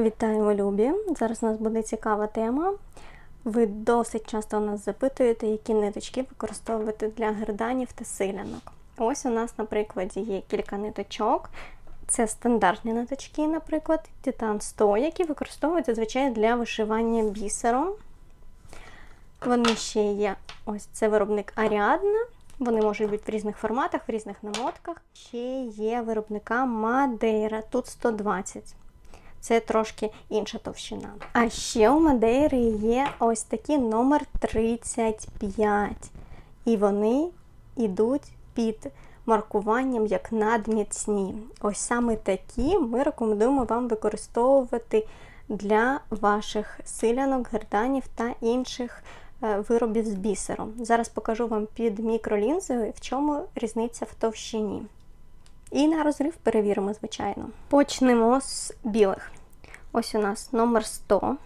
Вітаємо, любі! Зараз у нас буде цікава тема. Ви досить часто у нас запитуєте, які ниточки використовувати для герданів та силянок. Ось у нас, на прикладі, є кілька ниточок. Це стандартні ниточки, наприклад, Titan 100, які використовують зазвичай для вишивання бісером. Вони ще є ось це виробник Ariadna. Вони можуть бути в різних форматах, в різних намотках. Ще є виробника Madeira, тут 120. Це трошки інша товщина. А ще у Мадейри є ось такі номер 35. І вони йдуть під маркуванням як надміцні. Ось саме такі ми рекомендуємо вам використовувати для ваших силянок, герданів та інших е, виробів з бісером. Зараз покажу вам під мікролінзою, в чому різниця в товщині. І на розрив перевіримо, звичайно. Почнемо з білих. Ось у нас номер 100,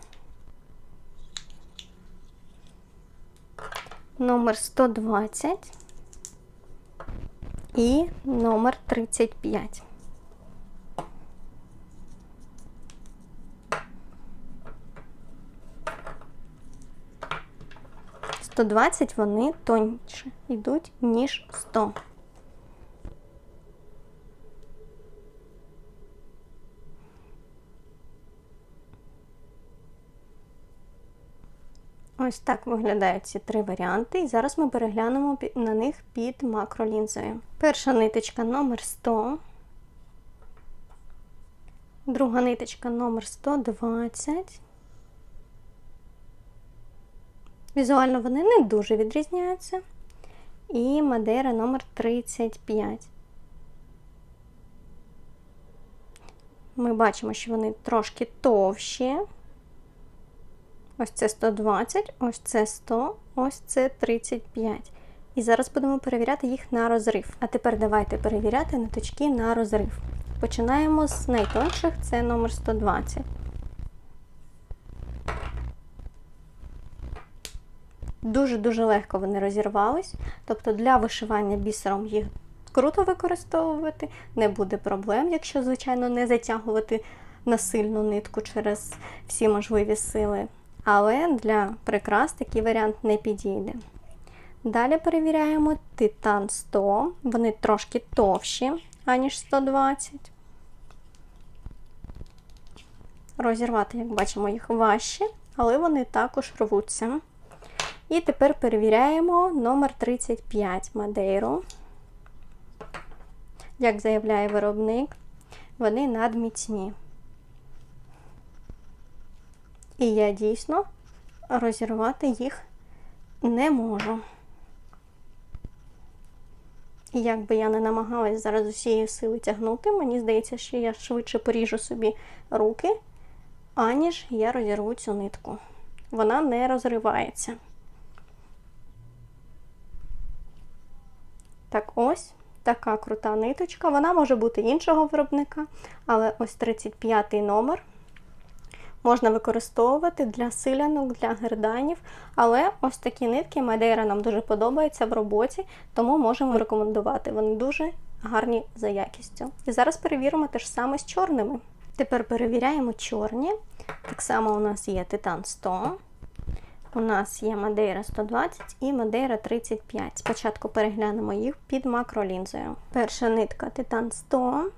номер 120 і номер 35. Сто двадцять вони тоньше йдуть, ніж сто. Ось так виглядають ці три варіанти, і зараз ми переглянемо на них під макролінзою. Перша ниточка номер 100, друга ниточка номер 120. Візуально вони не дуже відрізняються. І мадейра номер 35. Ми бачимо, що вони трошки товщі. Ось це 120, ось це 100, ось це 35. І зараз будемо перевіряти їх на розрив. А тепер давайте перевіряти ниточки на розрив. Починаємо з найтонших, це номер 120. Дуже-дуже легко вони розірвались. Тобто для вишивання бісером їх круто використовувати, не буде проблем, якщо, звичайно, не затягувати насильну нитку через всі можливі сили. Але для прикрас такий варіант не підійде. Далі перевіряємо титан 100, вони трошки товщі, аніж 120. Розірвати, як бачимо, їх важче, але вони також рвуться. І тепер перевіряємо номер 35 Мадейру. Як заявляє виробник, вони надміцні. І я дійсно розірвати їх не можу. І як би я не намагалась зараз усієї сили тягнути, мені здається, що я швидше поріжу собі руки, аніж я розірву цю нитку. Вона не розривається. Так ось така крута ниточка. Вона може бути іншого виробника, але ось 35 номер можна використовувати для силянок, для герданів. Але ось такі нитки Мадейра нам дуже подобаються в роботі, тому можемо рекомендувати. Вони дуже гарні за якістю. І зараз перевіримо те ж саме з чорними. Тепер перевіряємо чорні. Так само у нас є Титан 100. У нас є Мадейра 120 і Мадейра 35. Спочатку переглянемо їх під макролінзою. Перша нитка Титан 100,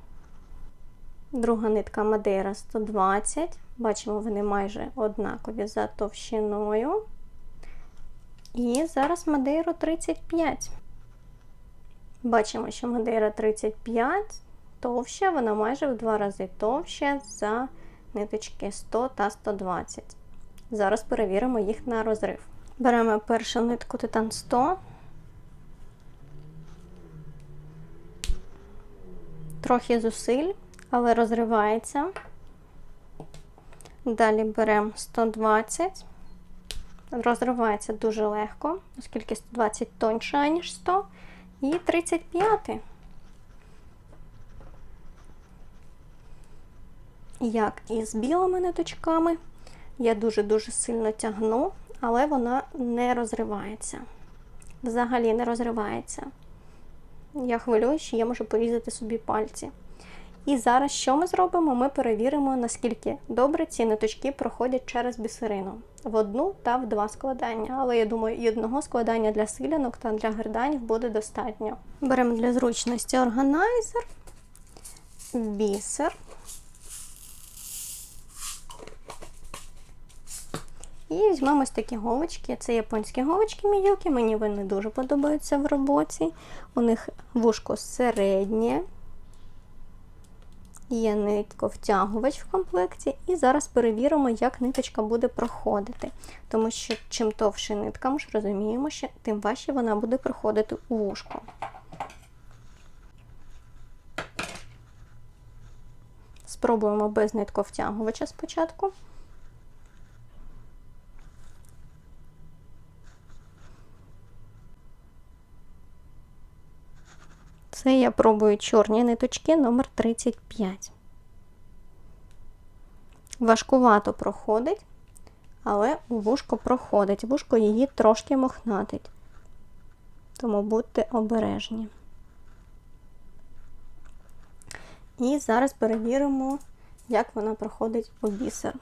друга нитка Мадейра 120. Бачимо, вони майже однакові за товщиною. І зараз Мадейру 35. Бачимо, що Мадейра 35 товща, вона майже в два рази товща за ниточки 100 та 120. Зараз перевіримо їх на розрив. Беремо першу нитку Титан 100. Трохи зусиль, але розривається. Далі беремо 120. Розривається дуже легко, оскільки 120 тоньше, ніж 100. І 35. Як і з білими ниточками, я дуже-дуже сильно тягну, але вона не розривається. Взагалі не розривається. Я хвилюю, що я можу порізати собі пальці. І зараз що ми зробимо? Ми перевіримо, наскільки добре ці ниточки проходять через бісерину в одну та в два складання. Але я думаю, і одного складання для силянок та для герданів буде достатньо. Беремо для зручності органайзер, бісер. І візьмемо ось такі голочки. Це японські голочки мілкі, мені вони дуже подобаються в роботі. У них вушко середнє. Є нитковтягувач в комплекті, і зараз перевіримо, як ниточка буде проходити. Тому що чим товше нитка, ми ж розуміємо, що тим важче вона буде проходити у вушко. Спробуємо без нитковтягувача спочатку. Це я пробую чорні ниточки номер 35. Важкувато проходить, але вушко проходить. Вушко її трошки мохнатить. Тому будьте обережні. І зараз перевіримо, як вона проходить у бісер.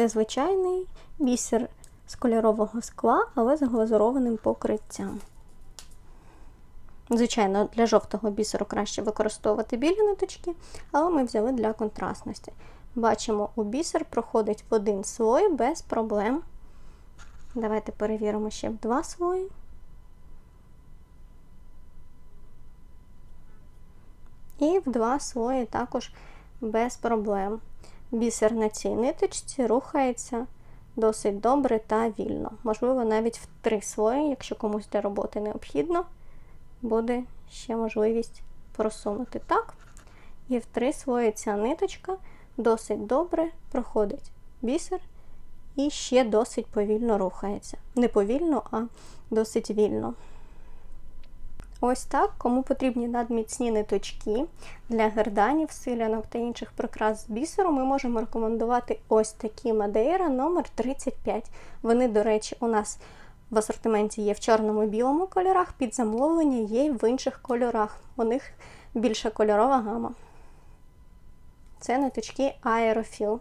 Це звичайний бісер з кольорового скла, але з глазурованим покриттям. Звичайно, для жовтого бісеру краще використовувати білі ниточки, але ми взяли для контрастності. Бачимо, у бісер проходить в один слой без проблем. Давайте перевіримо ще в два слої. І в два слої також без проблем. Бісер на цій ниточці рухається досить добре та вільно. Можливо, навіть в три слої, якщо комусь для роботи необхідно, буде ще можливість просунути так. І в три слої ця ниточка досить добре проходить бісер і ще досить повільно рухається. Не повільно, а досить вільно. Ось так, кому потрібні надміцні ниточки для герданів, силянок та інших прикрас з бісеру, ми можемо рекомендувати ось такі Мадейра номер 35 Вони, до речі, у нас в асортименті є в чорному і білому кольорах, під замовлення є й в інших кольорах. У них більша кольорова гама. Це ниточки Aerofill.